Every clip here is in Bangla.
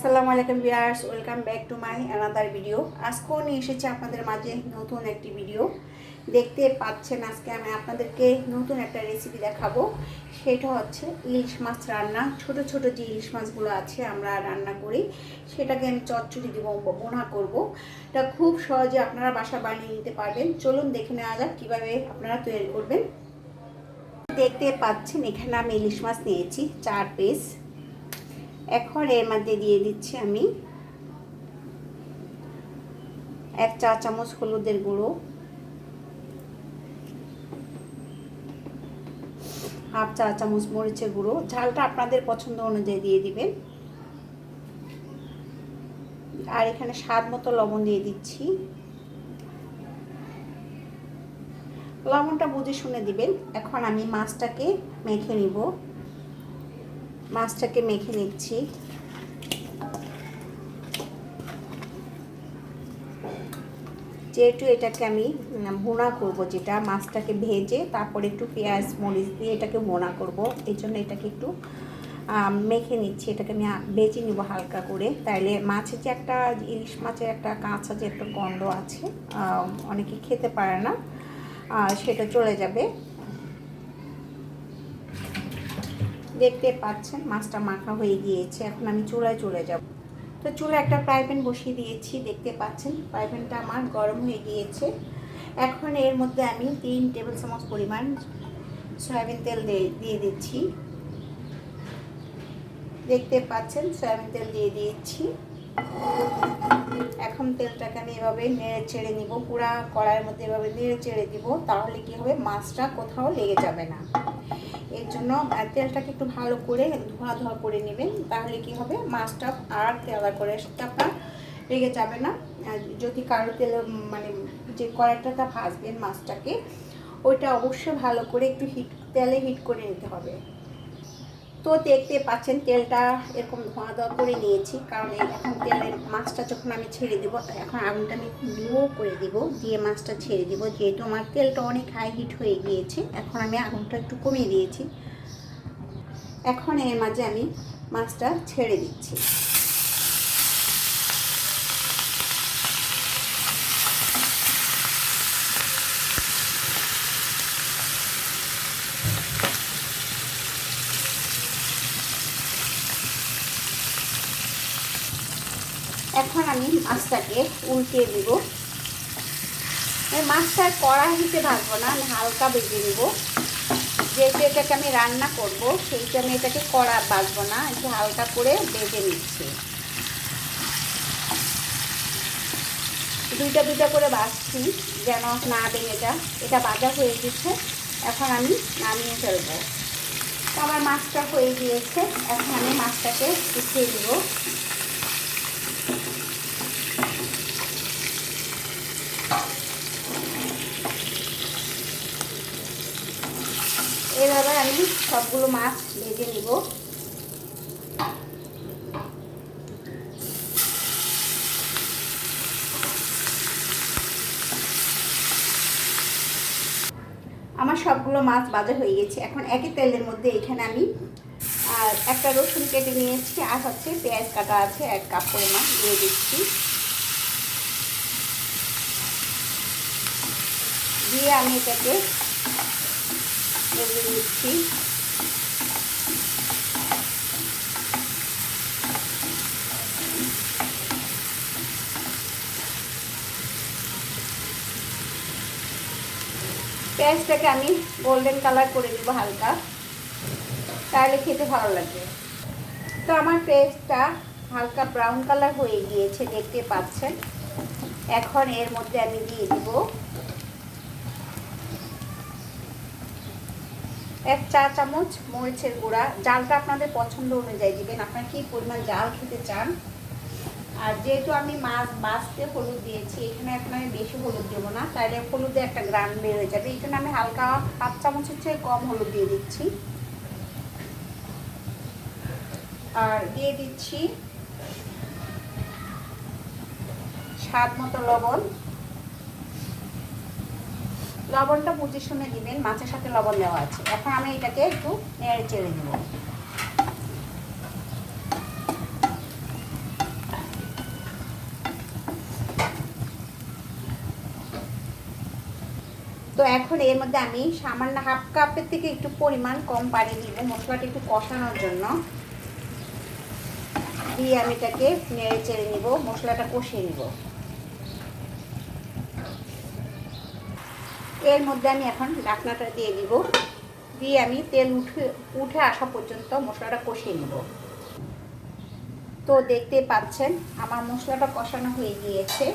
আসসালামু আলাইকুম viewers, welcome back to my another video আজকেও নিয়ে এসেছি আপনাদের মাঝে নতুন একটি ভিডিও দেখতে পাচ্ছেন আজকে আমি আপনাদেরকে নতুন একটা রেসিপি দেখাবো। সেটা হচ্ছে ইলিশ মাছ রান্না। ছোট ছোট যে ইলিশ মাছগুলো আছে, আমরা রান্না করি, সেটাকে আমি চচ্চড়ি দিব বোনা করব। এটা খুব সহজে আপনারা বাসা বানিয়ে নিতে পারবেন। চলুন দেখে নেওয়া যাক কীভাবে আপনারা তৈরি করবেন। দেখতে পাচ্ছেন, এখানে আমি ইলিশ মাছ নিয়েছি, চার পিস এখন এর মধ্যে দিয়ে দিচ্ছি আমি এক চা চামচ হলুদের গুঁড়ো, হাফ চা চামচ মরিচের গুঁড়ো, ঝালটা আপনাদের পছন্দ অনুযায়ী দিয়ে দিবেন। আর এখানে স্বাদ মতো লবণ দিয়ে দিচ্ছি। লবণটা বুঝে শুনে দিবেন। এখন আমি মাছটাকে মেখে নিব। মাছটাকে মেখে নিচ্ছি। যেহেতু এটাকে আমি বোনা করব যেটা, মাছটাকে ভেজে তারপরে একটু পেঁয়াজ, মরিচ দিয়ে এটাকে বোনা করব। এই জন্য এটাকে একটু মেখে নিচ্ছি। এটাকে আমি বেজে নিব হালকা করে। তাইলে মাছের যে একটা, ইলিশ মাছের একটা কাঁচা যে একটা গন্ধ আছে অনেকে খেতে পারে না সেটা চলে যাবে। দেখতে পাচ্ছেন, মাছটা মাখা হয়ে গিয়েছে। এখন আমি চুলায় চলে যাব। তো চুলা একটা ফ্রাই প্যান বসিয়ে দিয়েছি, দেখতে পাচ্ছেন। ফ্রাই প্যানটা আমার গরম হয়ে গিয়েছে। এখন এর মধ্যে আমি তিন টেবিল চামচ পরিমাণ সয়াবিন তেল দিয়ে দিচ্ছি। দেখতে পাচ্ছেন, সয়াবিন তেল দিয়ে দিয়েছি। এখন তেলটাকে আমি এভাবে নেড়ে ছেড়ে নিব, পুরা কড়াইয়ের মধ্যে এভাবে নেড়ে চেড়ে দিব, তাহলে কি হবে, মাছটা কোথাও লেগে যাবে না। এর জন্য তেলটাকে একটু ভালো করে ধোয়া ধোয়া করে নেবেন, তাহলে কি হবে, মাছটা আর তেলা করে সেটা আপনার লেগে যাবে না। যদি কারও তেল মানে যে কড়াইটাটা ভাজবেন মাছটাকে, ওইটা অবশ্যই ভালো করে একটু হিট তেলে হিট করে নিতে হবে। তো দেখতে পাচ্ছেন তেলটা এরকম ধোয়া ধোয়া করে নিয়েছি, কারণ এখন তেলের মাছটা যখন আমি ছেড়ে দেবো, এখন আগুনটা আমি লো করে দিব, দিয়ে মাছটা ছেড়ে দিব, যেহেতু আমার তেলটা অনেক হাই হিট হয়ে গিয়েছে, এখন আমি আগুনটা একটু কমিয়ে দিয়েছি। এখন এর মাঝে আমি মাছটা ছেড়ে দিচ্ছি। এখন আমি মাছটাকে উল্টিয়ে দিব। মাছটা কড়া হিতে ভাজবো না, আমি হালকা বেজে নেব। যেহেতু এটাকে আমি রান্না করব সেইটা আমি এটাকে কড়া বাজবো না, একটু হালকা করে বেজে নিচ্ছি। দুইটা দুইটা করে বাজছি যেন না ভেঙে যা এটা বাজা হয়ে গেছে, এখন আমি নামিয়ে ফেলব। আমার মাছটা হয়ে গিয়েছে, এখন আমি মাছটাকে উঠিয়ে দিব এভাবে আমি সবগুলো মাছ ভেজে নিব। আমার সবগুলো মাছ বাজা হয়ে গেছে। এখন একই তেলের মধ্যে এখানে আমি, আর একটা রসুন কেটে নিয়েছি, আর হচ্ছে পেঁয়াজ কাটা আছে, এক কাপ পরিমাণ দিয়ে দিচ্ছি। দিয়ে আমি এটাকে ভেজে নিচ্ছি। পেঁয়াজটাকে আমি গোল্ডেন কালার করে দিব হালকা। তাহলে খেতে ভালো লাগবে। তো আমার পেঁয়াজটা হালকা ব্রাউন কালার হয়ে গিয়েছে, দেখতে পাচ্ছেন। এখন এর মধ্যে আমি দিয়ে দিব এক চা চামচ মরিচের গুঁড়া। জালটা আপনাদের পছন্দ অনুযায়ী দিবেন। আপনারা কী পরিমাণ জাল খেতে চান আর যেহেতু আমি মাছ বাঁচতে হলুদ দিয়েছি, এখানে এখন আমি বেশি হলুদ দেবো না, তাহলে হলুদে একটা গ্রাম বের হয়ে যাবে। জন্য আমি হালকা হাফ চামচের চেয়ে কম হলুদ দিয়ে দিচ্ছি। আর দিয়ে দিচ্ছি স্বাদ মতো লবণ। লবণটা বুঝে শুনে দিবেন, মাছের সাথে লবণ দেওয়া আছে। এখন আমি এটাকে একটু নেড়ে চেড়ে দেবো তো এখন এর মধ্যে আমি সামান্য হাফ কাপের থেকে একটু পরিমাণ কম পানি দিব মশলাটা একটু কষানোর জন্য। দিয়ে আমি এটাকে নেড়ে চেড়ে নিব, মশলাটা কষিয়ে নিব। এর মধ্যে আমি এখন ঢাকনাটা দিয়ে দিব। দিয়ে আমি তেল উঠে উঠে আসা পর্যন্ত মশলাটা কষিয়ে নিব। তো দেখতে পাচ্ছেন, আমার মশলাটা কষানো হয়ে গিয়েছে।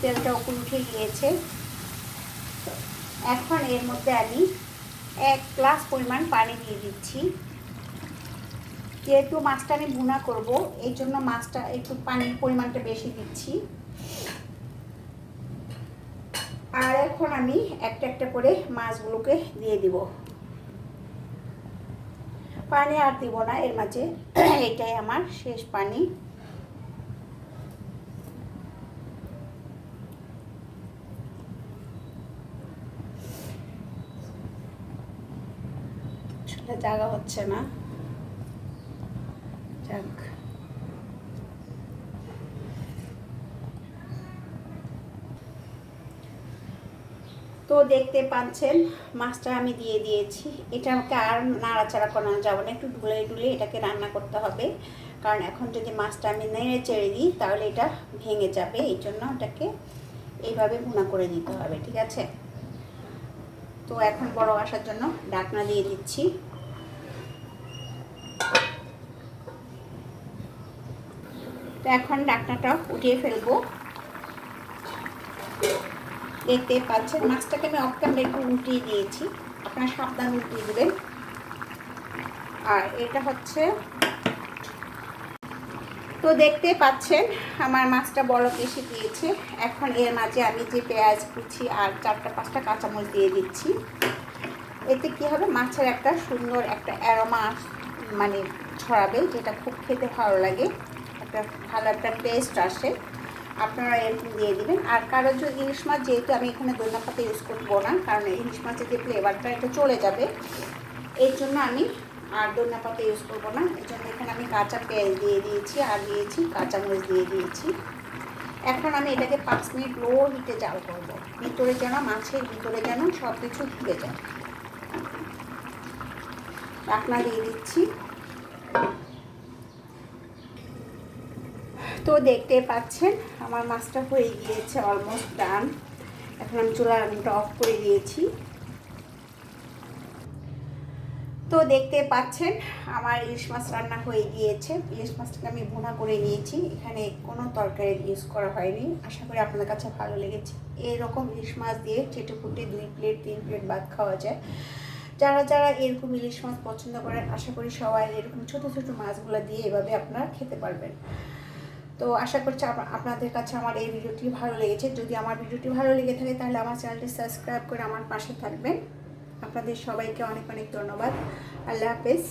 তেলটা উপর উঠে গিয়েছে এখন এর মধ্যে আমি এক গ্লাস পরিমাণ পানি দিয়ে দিচ্ছি। যেহেতু মাছটা আমি ভুনা করব, এই জন্য মাছটা একটু পানির পরিমাণটা বেশি দিচ্ছি। আর এখন আমি একটা একটা করে মাছগুলোকে দিয়ে দিব। পানি আর দিব না, এর মাঝে এটাই আমার শেষ পানি সেটা জায়গা হচ্ছে না। যাক। তো দেখতে পাচ্ছেন, মাছটা আমি দিয়ে দিয়েছি। এটা আমাকে আর নাড়াচাড়া করানো যাবে না, একটু ডুলে ডুলে এটাকে রান্না করতে হবে। কারণ এখন যদি মাছটা আমি নেড়ে চেড়ে দিই, তাহলে এটা ভেঙে যাবে। এই জন্য এটাকে এইভাবে ভুনা করে দিতে হবে, ঠিক আছে? তো এখন বড় আসার জন্য ডাকনা দিয়ে দিচ্ছি। তো এখন ডাকনাটা উঠিয়ে ফেলব। দেখতে পাচ্ছেন, মাছটাকে আমি অফ একটু উল্টিয়ে দিয়েছি। আপনারা সাবধান উল্টিয়ে দেবেন। আর এটা হচ্ছে, তো দেখতে পাচ্ছেন, আমার মাছটা বড় এসে দিয়েছে। এখন এর মাঝে আমি যে পেঁয়াজ কুচি আর চারটা পাঁচটা কাঁচামরিচ দিয়ে দিচ্ছি। এতে কি হবে? মাছের একটা সুন্দর একটা অ্যারোমা মানে ছড়াবে, যেটা খুব খেতে ভালো লাগে। একটা ভালো একটা টেস্ট আসে, আপনারা এরকম দিয়ে দিবেন। আর কারও যদি ইলিশ মাছ, যেহেতু আমি এখানে দইনা পাতা ইউজ করব না, কারণ ইলিশ মাছের যে ফ্লেভারটা এটা চলে যাবে। এই জন্য আমি আর দইনা পাতা ইউজ করব না। এই জন্য এখানে আমি কাঁচা পেঁয়াজ দিয়ে দিয়েছি, আর দিয়েছি কাঁচামরিচ দিয়ে দিয়েছি। এখন আমি এটাকে পাঁচ মিনিট লো হিটে জাল করব। ভিতরে যেন মাছের ভিতরে যেন সব কিছু ঢুকে যায়। ঢাকনা দিয়ে দিচ্ছি। তো দেখতে পাচ্ছেন, আমার মাছটা হয়ে গিয়েছে অলমোস্ট ডান এখন আমি চুলার আগুনটা অফ করে দিয়েছি। তো দেখতে পাচ্ছেন, আমার ইলিশ মাছ রান্না হয়ে গিয়েছে। ইলিশ মাছটাকে আমি ভুনা করে নিয়েছি। এখানে কোনো তরকারি ইউজ করা হয়নি। আশা করি আপনাদের কাছে ভালো লেগেছে। এরকম ইলিশ মাছ দিয়ে চেটে ফুটে দুই প্লেট তিন প্লেট ভাত খাওয়া যায়। যারা যারা এরকম ইলিশ মাছ পছন্দ করেন, আশা করি সবাই এরকম ছোট ছোট মাছগুলো দিয়ে এভাবে আপনারা খেতে পারবেন। তো আশা করছি আপনাদের কাছে আমার এই ভিডিওটি ভালো লেগেছে। যদি আমার ভিডিওটি ভালো লেগে থাকে তাহলে আমার চ্যানেলটি সাবস্ক্রাইব করে আমার পাশে থাকবেন। আপনাদের সবাইকে অনেক অনেক ধন্যবাদ। আল্লাহ হাফেজ।